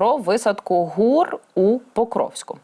про висадку гур у Покровську.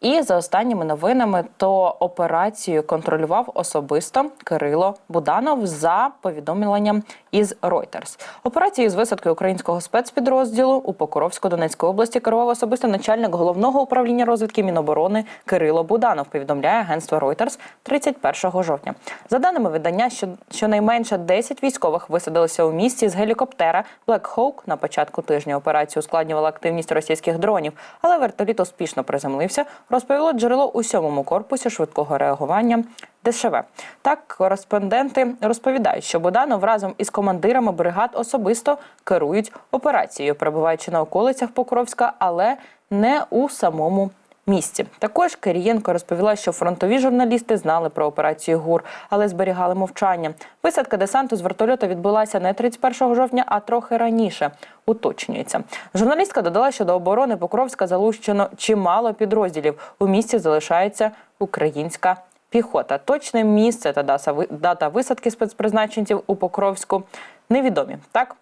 І за останніми новинами, то операцію контролював особисто Кирило Буданов за повідомленням із Reuters. Операцією з висадки українського спецпідрозділу у Покровську-Донецькій області керував особисто начальник головного управління розвідки Міноборони Кирило Буданов. Повідомляє агентство Reuters 31 жовтня. За даними видання, що щонайменше 10 військових висадилися у місті з гелікоптера Black Hawk на початку тижня. Операцію ускладнювала активність російських дронів, але вертоліт успішно приземлився. Розповіло джерело у сьомому корпусі швидкого реагування ДШВ. Так, кореспонденти розповідають, що Буданов разом із командирами бригад особисто керують операцією, перебуваючи на околицях Покровська, але не у самому місті. Також Кирієнко розповіла, що фронтові журналісти знали про операцію ГУР, але зберігали мовчання. Висадка десанту з вертольота відбулася не 31 жовтня, а трохи раніше. Уточнюється. Журналістка додала, що до оборони Покровська залучено чимало підрозділів. У місті залишається українська піхота. Точне місце та дата висадки спецпризначенців у Покровську невідомі. Так.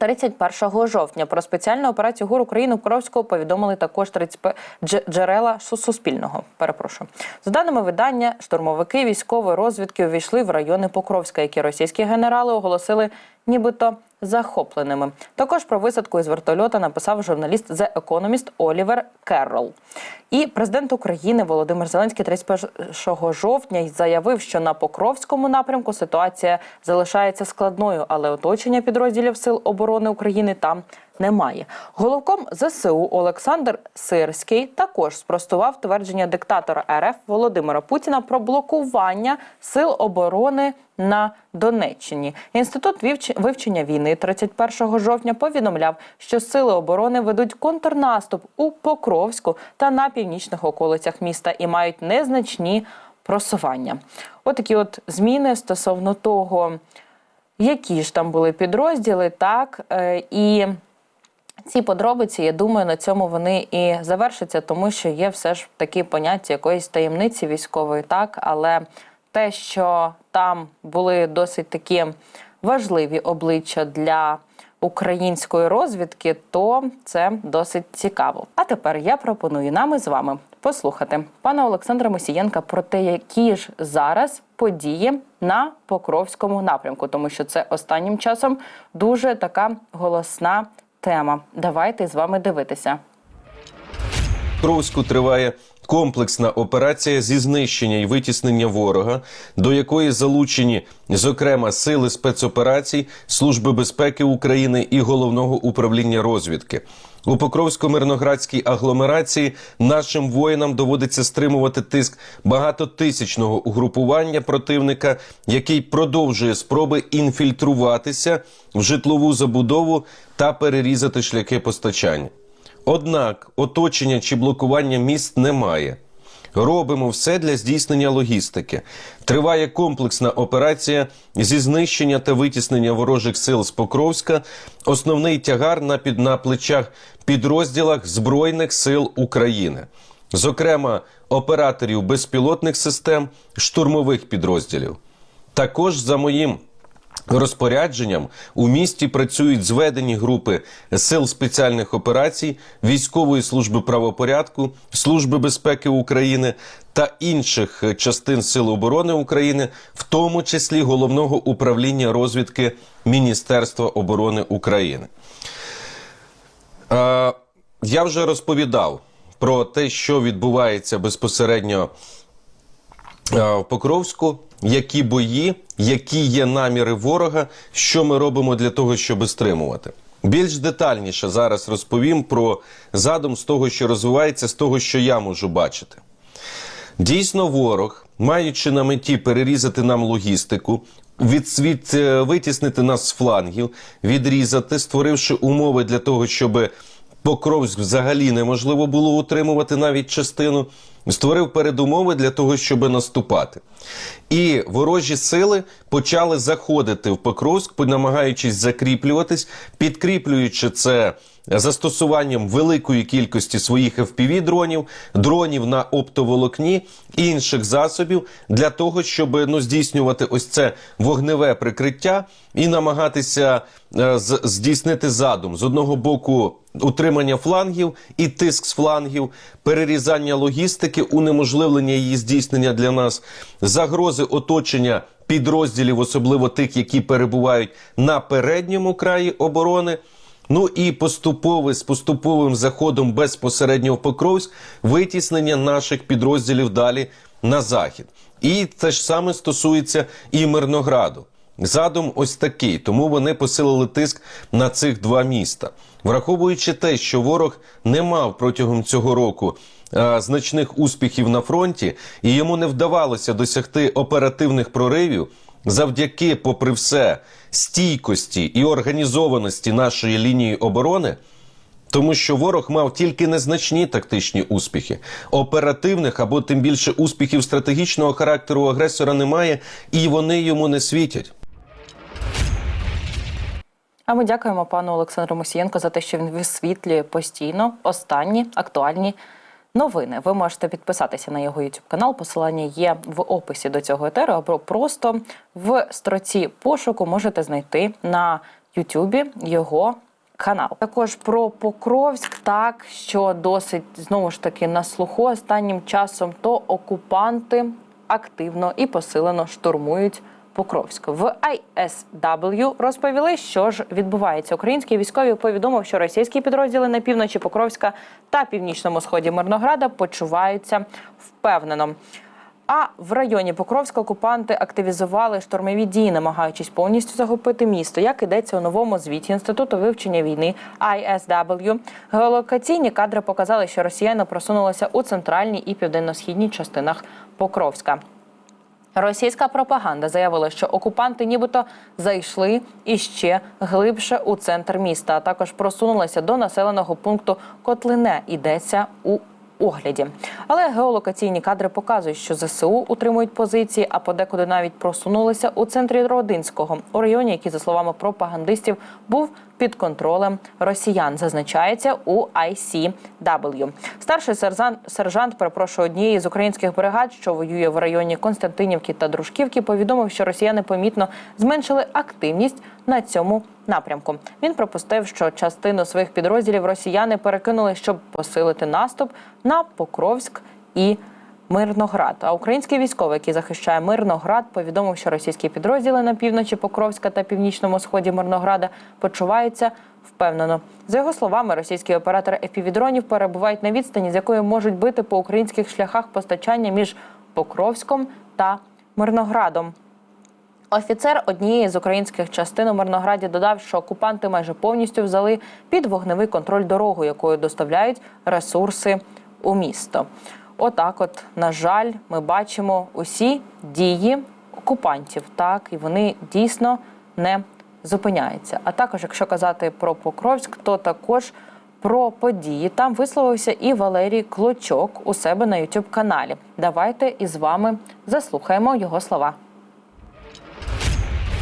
31 жовтня про спеціальну операцію ГУР України Кровського повідомили також 30 джерела Суспільного. Перепрошую. За даними видання, штурмовики військової розвідки увійшли в райони Покровська, які російські генерали оголосили нібито захопленими. Також про висадку із вертольота написав журналіст The Economist Олівер Керрол. І президент України Володимир Зеленський 31 жовтня заявив, що на Покровському напрямку ситуація залишається складною, але оточення підрозділів Сил оборони України там немає. Головком ЗСУ Олександр Сирський також спростував твердження диктатора РФ Володимира Путіна про блокування сил оборони на Донеччині. Інститут вивчення війни 31 жовтня повідомляв, що сили оборони ведуть контрнаступ у Покровську та на північних околицях міста і мають незначні просування. Отакі от зміни стосовно того, які ж там були підрозділи, так е, і. Ці подробиці, я думаю, на цьому вони і завершаться, тому що є все ж такі поняття якоїсь таємниці військової, так але те, що там були досить такі важливі обличчя для української розвідки, то це досить цікаво. А тепер я пропоную нам із вами послухати пана Олександра Мосієнка про те, які ж зараз події на Покровському напрямку, тому що це останнім часом дуже така голосна тема. Давайте з вами дивитися. Покровську триває комплексна операція зі знищення і витіснення ворога, до якої залучені, зокрема, сили спецоперацій, Служби безпеки України і головного управління розвідки. У Покровсько-мирноградській агломерації нашим воїнам доводиться стримувати тиск багатотисячного угрупування противника, який продовжує спроби інфільтруватися в житлову забудову та перерізати шляхи постачання. Однак оточення чи блокування міст немає. Робимо все для здійснення логістики. Триває комплексна операція зі знищення та витіснення ворожих сил з Покровська. Основний тягар на під на плечах підрозділах Збройних сил України, зокрема операторів безпілотних систем, штурмових підрозділів. Також за моїм Розпорядженням у місті працюють зведені групи сил спеціальних операцій, військової служби правопорядку, служби безпеки України та інших частин Сил оборони України, в тому числі головного управління розвідки Міністерства оборони України. Е, я вже розповідав про те, що відбувається безпосередньо е, в Покровську, які бої, які є наміри ворога, що ми робимо для того, щоб стримувати. Більш детальніше зараз розповім про задум з того, що розвивається, з того, що я можу бачити. Дійсно, ворог, маючи на меті перерізати нам логістику, від, від, е, витіснити нас з флангів, відрізати, створивши умови для того, щоб Покровськ взагалі неможливо було утримувати навіть частину, створив передумови для того, щоб наступати. І ворожі сили почали заходити в Покровськ, намагаючись закріплюватись, підкріплюючи це застосуванням великої кількості своїх fpv дронів, дронів на оптоволокні і інших засобів для того, щоб ну, здійснювати ось це вогневе прикриття і намагатися е, здійснити задум з одного боку. Утримання флангів і тиск з флангів, перерізання логістики, унеможливлення її здійснення для нас, загрози оточення підрозділів, особливо тих, які перебувають на передньому краї оборони. Ну і поступове з поступовим заходом безпосередньо в Покровськ витіснення наших підрозділів далі на захід. І те ж саме стосується і Мирнограду. Задум ось такий, тому вони посилили тиск на цих два міста. Враховуючи те, що ворог не мав протягом цього року е, значних успіхів на фронті, і йому не вдавалося досягти оперативних проривів, завдяки, попри все, стійкості і організованості нашої лінії оборони. Тому що ворог мав тільки незначні тактичні успіхи, оперативних або тим більше успіхів стратегічного характеру агресора немає, і вони йому не світять. А ми дякуємо пану Олександру Мусієнко за те, що він висвітлює постійно останні актуальні новини. Ви можете підписатися на його YouTube канал. Посилання є в описі до цього етеру, або просто в строці пошуку можете знайти на YouTube його. Канал також про Покровськ, так що досить знову ж таки на слуху останнім часом, то окупанти активно і посилено штурмують Покровськ. В ISW розповіли, що ж відбувається. Українські військові повідомив, що російські підрозділи на півночі Покровська та північному сході Мирнограда почуваються впевнено. А в районі Покровська окупанти активізували штурмові дії, намагаючись повністю захопити місто. Як ідеться у новому звіті інституту вивчення війни ISW, геолокаційні кадри показали, що росіяни просунулися у центральній і південно-східній частинах Покровська. Російська пропаганда заявила, що окупанти нібито зайшли іще глибше у центр міста, а також просунулися до населеного пункту Котлине. Йдеться у огляді. Але геолокаційні кадри показують, що ЗСУ утримують позиції, а подекуди навіть просунулися у центрі Родинського, у районі, який, за словами пропагандистів, був під контролем росіян. Зазначається у ICW. Старший сержант, сержант перепрошую, однієї з українських бригад, що воює в районі Константинівки та Дружківки, повідомив, що росіяни помітно зменшили активність на цьому напрямку. Він припустив, що частину своїх підрозділів росіяни перекинули, щоб посилити наступ на Покровськ і Мирноград. А український військовий, який захищає Мирноград, повідомив, що російські підрозділи на півночі Покровська та північному сході Мирнограда почуваються впевнено. За його словами, російські оператори епівідронів перебувають на відстані, з якої можуть бити по українських шляхах постачання між Покровськом та Мирноградом. Офіцер однієї з українських частин у Мирнограді додав, що окупанти майже повністю взяли під вогневий контроль дорогу, якою доставляють ресурси у місто. Отак, от, на жаль, ми бачимо усі дії окупантів, так і вони дійсно не зупиняються. А також, якщо казати про Покровськ, то також про події там висловився і Валерій Клочок у себе на youtube каналі. Давайте із вами заслухаємо його слова.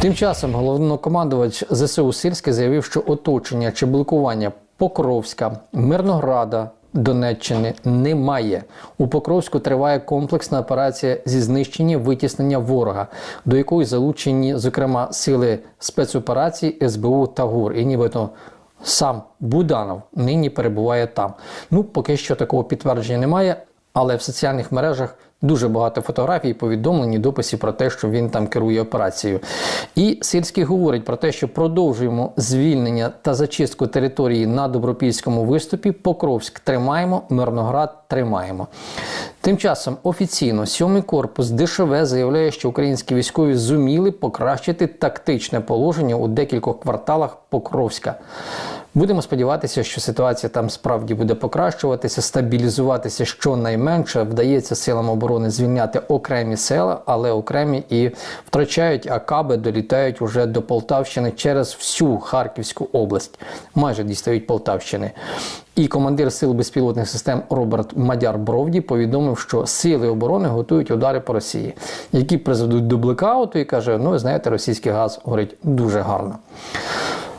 Тим часом головнокомандувач ЗСУ Сирський заявив, що оточення чи блокування Покровська, Мирнограда, Донеччини немає. У Покровську триває комплексна операція зі знищення витіснення ворога, до якої залучені, зокрема, сили спецоперацій СБУ та ГУР. І нібито сам Буданов нині перебуває там. Ну, поки що такого підтвердження немає, але в соціальних мережах дуже багато фотографій, повідомлень і дописів про те, що він там керує операцією. І Сільський говорить про те, що продовжуємо звільнення та зачистку території на добропільському виступі. Покровськ тримаємо, Мирноград тримаємо. Тим часом офіційно сьомий корпус ДШВ заявляє, що українські військові зуміли покращити тактичне положення у декількох кварталах Покровська. Будемо сподіватися, що ситуація там справді буде покращуватися, стабілізуватися щонайменше. Вдається силам оборони звільняти окремі села, але окремі і втрачають а каби долітають уже до Полтавщини через всю Харківську область, майже дістають Полтавщини. І командир сил безпілотних систем Роберт Мадяр Бровді повідомив, що сили оборони готують удари по Росії, які призведуть до блекауту, і каже: ну ви знаєте, російський газ горить дуже гарно.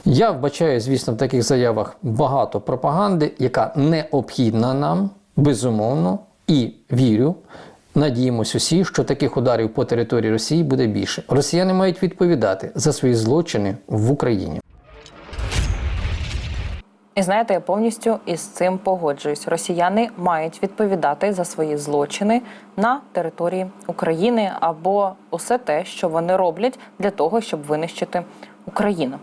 Я вбачаю, звісно, в таких заявах багато пропаганди, яка необхідна нам, безумовно, і вірю. Надіємось усі, що таких ударів по території Росії буде більше. Росіяни мають відповідати за свої злочини в Україні. І знаєте, я повністю із цим погоджуюсь. Росіяни мають відповідати за свої злочини на території України або усе те, що вони роблять для того, щоб винищити Україну.